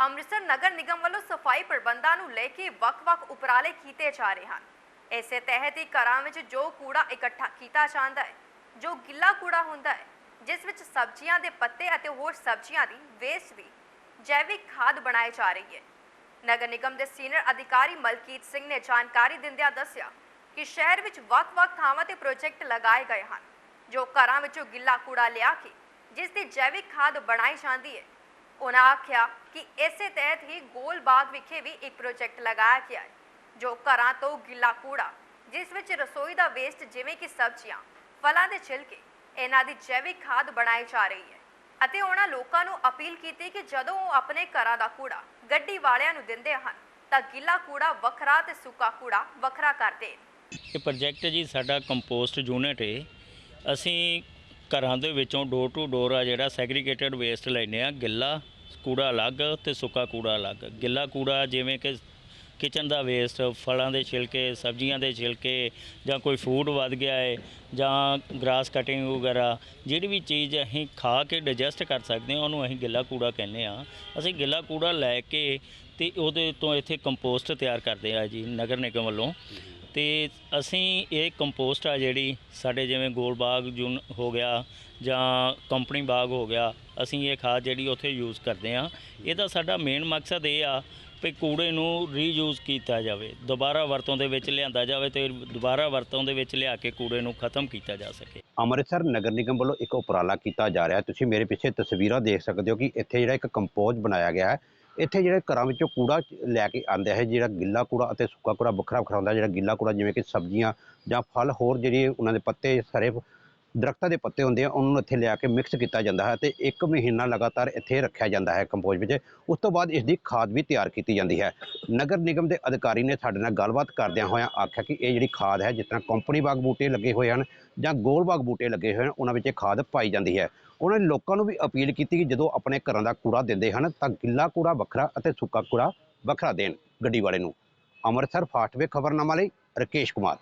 ਅੰਮ੍ਰਿਤਸਰ ਨਗਰ ਨਿਗਮ ਵੱਲੋਂ ਸਫ਼ਾਈ ਪ੍ਰਬੰਧਾਂ ਨੂੰ ਲੈ ਕੇ ਵੱਖ-ਵੱਖ ਉਪਰਾਲੇ ਕੀਤੇ ਜਾ ਰਹੇ ਹਨ। ਇਸੇ ਤਹਿਤ ਹੀ ਘਰਾਂ ਵਿੱਚ ਜੋ ਕੂੜਾ ਇਕੱਠਾ ਕੀਤਾ ਜਾਂਦਾ ਹੈ, ਜੋ ਗਿੱਲਾ ਕੂੜਾ ਹੁੰਦਾ ਹੈ, ਜਿਸ ਵਿੱਚ ਸਬਜ਼ੀਆਂ ਦੇ ਪੱਤੇ ਅਤੇ ਹੋਰ ਸਬਜ਼ੀਆਂ ਦੀ ਵੇਸਟ ਦੀ ਜੈਵਿਕ ਖਾਦ ਬਣਾਈ ਜਾ ਰਹੀ ਹੈ। ਨਗਰ ਨਿਗਮ ਦੇ ਸੀਨੀਅਰ ਅਧਿਕਾਰੀ ਮਲਕੀਤ ਸਿੰਘ ਨੇ ਜਾਣਕਾਰੀ ਦਿੰਦਿਆਂ ਦੱਸਿਆ ਕਿ ਸ਼ਹਿਰ ਵਿੱਚ ਵੱਖ-ਵੱਖ ਥਾਵਾਂ ਤੇ ਪ੍ਰੋਜੈਕਟ ਲਗਾਏ ਗਏ ਹਨ, ਜੋ ਘਰਾਂ ਵਿੱਚੋਂ ਗਿੱਲਾ ਕੂੜਾ ਲਿਆ ਕੇ ਜਿਸ ਦੀ ਜੈਵਿਕ ਖਾਦ ਬਣਾਈ ਜਾਂਦੀ ਹੈ ਉਹਨਾਂ ਆਖਿਆ ਕਿ ਇਸੇ ਤਹਿਤ ਹੀ ਗੋਲ ਵਿਖੇ ਵੀ ਇੱਕ ਪ੍ਰੋਜੈਕਟ ਲਗਾਇਆ ਗਿਆ ਹੈ, ਜੋ ਘਰਾਂ ਤੋਂ ਗਿੱਲਾ ਕੂੜਾ, ਜਿਸ ਵਿੱਚ ਰਸੋਈ ਦਾ ਵੇਸਟ ਜਿਵੇਂ ਕਿ ਸਬਜ਼ੀਆਂ, ਫਲਾਂ ਦੇ ਛਿਲਕੇ, ਇਹਨਾਂ ਦੀ ਜੈਵਿਕ ਖਾਦ ਬਣਾਈ ਜਾ ਰਹੀ ਹੈ ਅਤੇ ਉਹਨਾਂ ਲੋਕਾਂ ਨੂੰ ਅਪੀਲ ਕੀਤੀ ਕਿ ਜਦੋਂ ਉਹ ਆਪਣੇ ਘਰਾਂ ਦਾ ਕੂੜਾ ਗੱਡੀ ਵਾਲਿਆਂ ਨੂੰ ਦਿੰਦੇ ਹਨ, ਤਾਂ ਗਿੱਲਾ ਕੂੜਾ ਵੱਖਰਾ ਤੇ ਸੁੱਕਾ ਕੂੜਾ ਵੱਖਰਾ ਕਰ ਦੇਣ। ਇਹ ਪ੍ਰੋਜੈਕਟ ਜੀ ਸਾਡਾ ਕੰਪੋਸਟ ਯੂਨਿਟ ਹੈ ਅਸੀਂ ਘਰਾਂ ਦੇ ਵਿੱਚੋਂ ਡੋਰ ਟੂ ਡੋਰ ਆ ਜਿਹੜਾ ਸੈਗਰੀਗੇਟਡ ਵੇਸਟ ਲੈਨੇ ਆ। ਗਿੱਲਾ ਕੂੜਾ ਅਲੱਗ ਤੇ ਸੁੱਕਾ ਕੂੜਾ ਅਲੱਗ। ਗਿੱਲਾ ਕੂੜਾ ਜਿਵੇਂ ਕਿ ਕਿਚਨ ਦਾ ਵੇਸਟ ਫਲਾਂ ਦੇ ਛਿਲਕੇ, ਸਬਜ਼ੀਆਂ ਦੇ ਛਿਲਕੇ ਜਾਂ ਕੋਈ ਫੂਡ ਵੱਧ ਗਿਆ ਹੈ ਜਾਂ ਗ੍ਰਾਸ ਕਟਿੰਗ ਵਗੈਰਾ, ਜਿਹੜੀ ਵੀ ਚੀਜ਼ ਅਸੀਂ ਖਾ ਕੇ ਡਾਈਜੈਸਟ ਕਰ ਸਕਦੇ ਹਾਂ, ਉਹਨੂੰ ਅਸੀਂ ਗਿੱਲਾ ਕੂੜਾ ਕਹਿੰਦੇ ਆ ਅਸੀਂ ਗਿੱਲਾ ਕੂੜਾ ਲੈ ਕੇ ਤੇ ਉਹਦੇ ਤੋਂ ਇੱਥੇ ਕੰਪੋਸਟ ਤਿਆਰ ਕਰਦੇ ਆ ਜੀ ਨਗਰ ਨਿਗਮ ਵੱਲੋਂ। ਤੇ ਅਸੀਂ ਇਹ ਕੰਪੋਸਟ ਆ ਜਿਹੜੀ ਸਾਡੇ ਜਿਵੇਂ ਗੋਲ ਬਾਗ ਜੂਨ ਹੋ ਗਿਆ ਜਾਂ ਕੰਪਨੀ ਬਾਗ ਹੋ ਗਿਆ, ਅਸੀਂ ਇਹ ਖਾਦ ਜਿਹੜੀ ਉੱਥੇ ਯੂਜ਼ ਕਰਦੇ ਆ ਇਹਦਾ ਸਾਡਾ ਮੇਨ ਮਕਸਦ ਇਹ ਆ ਵੀ ਕੂੜੇ ਨੂੰ ਰੀਯੂਜ਼ ਕੀਤਾ ਜਾਵੇ, ਦੁਬਾਰਾ ਵਰਤੋਂ ਦੇ ਵਿੱਚ ਲਿਆਂਦਾ ਜਾਵੇ ਤੇ ਦੁਬਾਰਾ ਵਰਤੋਂ ਦੇ ਵਿੱਚ ਲਿਆ ਕੇ ਕੂੜੇ ਨੂੰ ਖਤਮ ਕੀਤਾ ਜਾ ਸਕੇ। ਅੰਮ੍ਰਿਤਸਰ ਨਗਰ ਨਿਗਮ ਵੱਲੋਂ ਇੱਕ ਉਪਰਾਲਾ ਕੀਤਾ ਜਾ ਰਿਹਾ। ਤੁਸੀਂ ਮੇਰੇ ਪਿੱਛੇ ਤਸਵੀਰਾਂ ਦੇਖ ਸਕਦੇ ਹੋ ਕਿ ਇੱਥੇ ਜਿਹੜਾ ਇੱਕ ਕੰਪੋਜ਼ ਬਣਾਇਆ ਗਿਆ ਹੈ। ਇੱਥੇ ਜਿਹੜੇ ਘਰਾਂ ਵਿੱਚੋਂ ਕੂੜਾ ਲੈ ਕੇ ਆਂਦੇ ਹੈ, ਜਿਹੜਾ ਗਿੱਲਾ ਕੂੜਾ ਅਤੇ ਸੁੱਕਾ ਕੂੜਾ ਵੱਖਰਾ ਵੱਖਰਾ ਹੁੰਦਾ ਜਿਹੜਾ ਗਿੱਲਾ ਕੂੜਾ ਜਿਵੇਂ ਕਿ ਸਬਜ਼ੀਆਂ ਜਾਂ ਫਲ ਹੋਰ ਜਿਹੜੀ ਉਹਨਾਂ ਦੇ ਪੱਤੇ ਸਾਰੇ ਦਰਖਤਾਂ ਦੇ ਪੱਤੇ ਹੁੰਦੇ ਆ, ਉਹਨਾਂ ਨੂੰ ਇੱਥੇ ਲਿਆ ਕੇ ਮਿਕਸ ਕੀਤਾ ਜਾਂਦਾ ਹੈ ਤੇ ਇੱਕ ਮਹੀਨਾ ਲਗਾਤਾਰ ਇੱਥੇ ਰੱਖਿਆ ਜਾਂਦਾ ਹੈ ਕੰਪੋਜ਼ ਵਿੱਚ। ਉਸ ਤੋਂ ਬਾਅਦ ਇਸ ਦੀ ਖਾਦ ਵੀ ਤਿਆਰ ਕੀਤੀ ਜਾਂਦੀ ਹੈ। ਨਗਰ ਨਿਗਮ ਦੇ ਅਧਿਕਾਰੀ ਨੇ ਸਾਡੇ ਨਾਲ ਗੱਲਬਾਤ ਕਰਦਿਆਂ ਹੋਇਆਂ ਆਖਿਆ ਕਿ ਇਹ ਜਿਹੜੀ ਖਾਦ ਹੈ, ਜਿਸ ਤਰ੍ਹਾਂ ਕੰਪਨੀ ਬਾਗ ਬੂਟੇ ਲੱਗੇ ਹੋਏ ਹਨ ਜਾਂ ਗੋਲ ਬਾਗ ਬੂਟੇ ਲੱਗੇ ਹੋਏ ਹਨ, ਉਹਨਾਂ ਵਿੱਚ ਇਹ ਖਾਦ ਪਾਈ ਜਾਂਦੀ ਹੈ। ਉਹਨਾਂ ਨੇ ਲੋਕਾਂ ਨੂੰ ਵੀ ਅਪੀਲ ਕੀਤੀ ਕਿ ਜਦੋਂ ਆਪਣੇ ਘਰਾਂ ਦਾ ਕੂੜਾ ਦਿੰਦੇ ਹਨ ਤਾਂ ਗਿੱਲਾ ਕੂੜਾ ਵੱਖਰਾ ਅਤੇ ਸੁੱਕਾ ਕੂੜਾ ਵੱਖਰਾ ਦੇਣ ਗੱਡੀ ਵਾਲੇ ਨੂੰ। ਅੰਮ੍ਰਿਤਸਰ ਫਾਸਟਵੇ ਖਬਰਨਾਮਾ ਲਈ ਰਕੇਸ਼ ਕੁਮਾਰ।